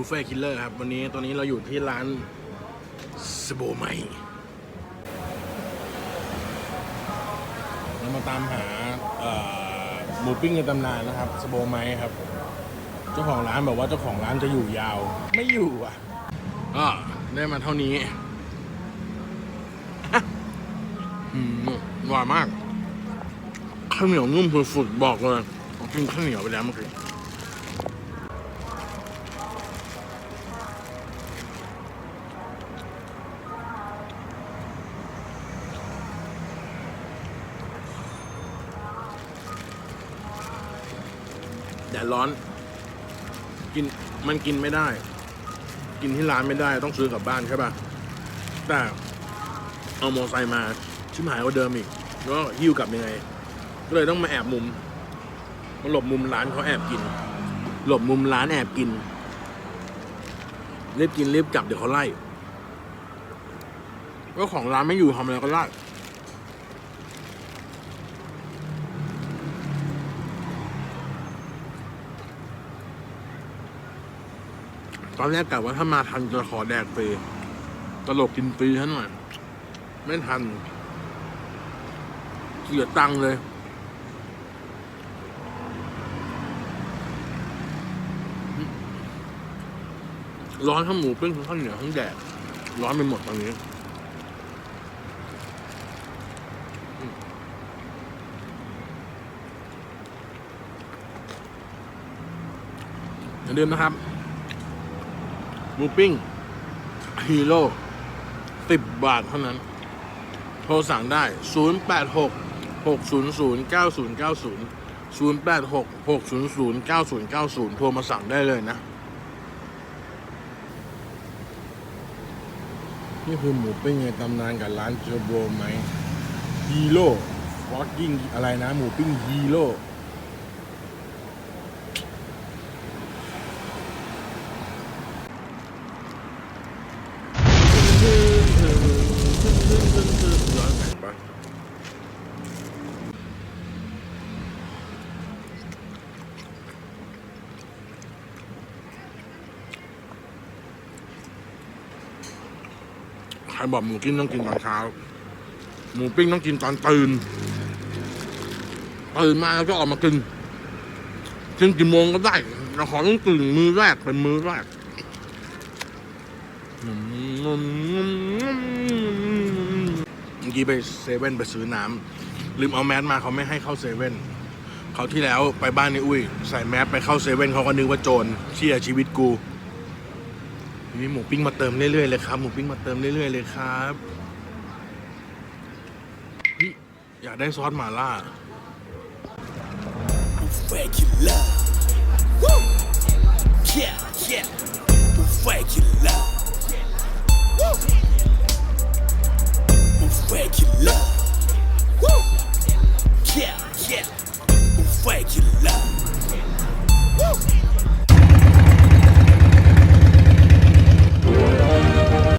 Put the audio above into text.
บุฟเฟ่คิลเลอร์ครับ วันนี้ตอนนี้เราอยู่ที่ร้านสโบไมเรามาตามหาหมูปิ้งในตำนานนะครับสโบไมครับ เจ้าของร้านบอกว่าเจ้าของร้านจะอยู่ยาว ไม่อยู่อะก็ได้มาเท่านี้หวานมากข้าวเหนียวนุ่มสุดๆบอกเลยกินข้าวเหนียวไปแล้วเมื่อกี้ แดดร้อน กินมันกินไม่ได้ กินที่ร้านไม่ได้ต้องซื้อกลับบ้านใช่ป่ะ แต่เอามอไซค์มา ชิมหายกว่าเดิมอีก แล้วก็หิ้วกลับยังไง ก็เลยต้องมาแอบมุมมาหลบมุมร้านเขาแอบกิน หลบมุมร้านแอบกินรีบกินรีบกลับเดี๋ยวเขาไล่ก็ของร้านไม่อยู่ทำอะไรก็ไล่ ตอนแรกกะว่าถ้ามาทันจะขอแดกฟรีตลกกินฟรีท่านหน่อย ไม่ทันเสียตังค์เลย ร้อนทั้งหมูปิ้งทั้งข้าวเหนียวทั้งแดดร้อนไปหมดตอนนี้อย่าลืมนะครับ มูปิ้งฮีโร่สิบบาทเท่านั้น โทรสั่งได้ 086 600 9090 086 600 9090 โทรมาสั่งได้เลยนะ นี่คือหมูปิ้งในตำนานกับร้านเจอโบไหมฮีโร่ฟอสกิ้งอะไรนะ หมูปิ้งฮีโร่อนแข็งปะใค รบอกหมูกิ้งต้องกินตอนเช้า หมูปิ้งต้องกินตอนตื่น ตื่นมาแล้วก็ออกมากินกินกี่โมงก็ได้เราขอต้องตื่นมือแรกเป็นมือแรกเมื่อกี้ไปเซเว่นไปซื้อน้ำลืมเอาแมสมาเขาไม่ให้เข้าเซเว่นเขาที่แล้วไปบ้านในอุ้ย ใส่แมสไปเข้าเซเว่นเขาก็นึกว่าโจรเชี่ยชีวิตกู มีหมูปิ้งมาเติมเรื่อยๆเลยครับ หมูปิ้งมาเติมเรื่อยๆเลยครับพี่อยากได้ซอสหม่าล่า regular. Woo!